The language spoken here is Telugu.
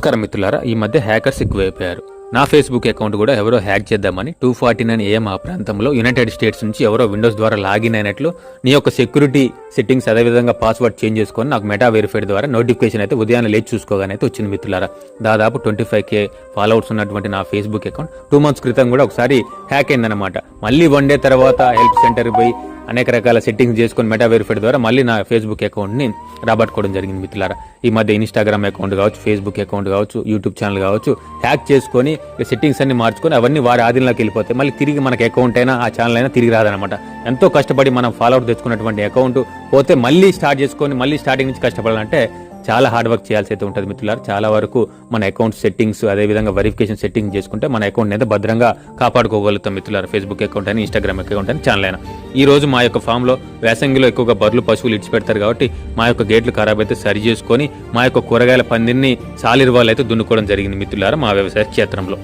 నమస్కారం మిత్రులారా ఈ మధ్య హ్యాకర్స్ ఎక్కువైపోయారు. నా ఫేస్బుక్ అకౌంట్ కూడా ఎవరో హ్యాక్ చేద్దామని టూ ఫార్టీ నైన్ ఏఎం ఆ ప్రాంతంలో యునైటెడ్ స్టేట్స్ నుంచి ఎవరో విండోస్ ద్వారా లాగిన్ అయినట్లు నీ యొక్క సెక్యూరిటీ సెట్టింగ్స్ అదేవిధంగా పాస్వర్డ్ చేంజ్ చేసుకొని నాకు మెటా వెరిఫైడ్ ద్వారా నోటిఫికేషన్ అయితే ఉదయాన్నే లేచి చూసుకోగానే అయితే వచ్చింది మిత్రులారా. దాదాపు ట్వంటీ ఫైవ్ కే ఫాలోవర్స్ ఉన్నటువంటి నా ఫేస్బుక్ అకౌంట్. టూ మంత్స్ క్రితం కూడా ఒకసారి హ్యాక్ అయిందనమాట మళ్ళీ వన్ డే తర్వాత హెల్ప్ సెంటర్ పోయి అనేక రకాల సెట్టింగ్స్ చేసుకొని మెటా వెరిఫైడ్ ద్వారా మళ్ళీ నా ఫేస్బుక్ అకౌంట్ని రాబట్టుకోవడం జరిగింది మిత్రులారా. ఈ మధ్య ఇన్స్టాగ్రామ్ అకౌంట్ కావచ్చు ఫేస్బుక్ అకౌంట్ కావచ్చు యూట్యూబ్ ఛానల్ కావచ్చు హ్యాక్ చేసుకొని సెట్టింగ్స్ అన్ని మార్చుకొని అవన్నీ వారి ఆధీనంలోకి వెళ్ళిపోతాయి. మళ్ళీ తిరిగి మనకి అకౌంట్ అయినా ఆ ఛానల్ అయినా తిరిగి రాదనమాట ఎంతో కష్టపడి మనం ఫాలోఅవుట్ తెచ్చుకున్నటువంటి అకౌంట్ పోతే మళ్ళీ స్టార్ట్ చేసుకొని మళ్ళీ స్టార్టింగ్ నుంచి కష్టపడాలంటే చాలా హార్డ్ వర్క్ చేయాల్సి అయితే ఉంటుంది మిత్రులారు. చాలా వరకు మన అకౌంట్ సెట్టింగ్స్ అదేవిధంగా వెరిఫికేషన్ సెట్టింగ్ చేసుకుంటే మన అకౌంట్ అయితే భద్రంగా కాపాడుకోగలుగుతాం మిత్రులారు. ఫేస్బుక్ అకౌంట్ అని ఇన్స్టాగ్రామ్ అకౌంట్ అని ఛానల్ అయినా. ఈ రోజు మా యొక్క ఫామ్లో వేసంగిలో ఎక్కువగా బర్రెలు పశువులు ఇడిచిపెడతారు కాబట్టి మా యొక్క గేట్లు ఖరాబ్ అయితే సరి చేసుకొని మా యొక్క కూరగాయల పందిరిని సాలిర్వాలు అయితే దున్నుకోవడం జరిగింది మిత్రులారా మా వ్యవసాయ క్షేత్రంలో.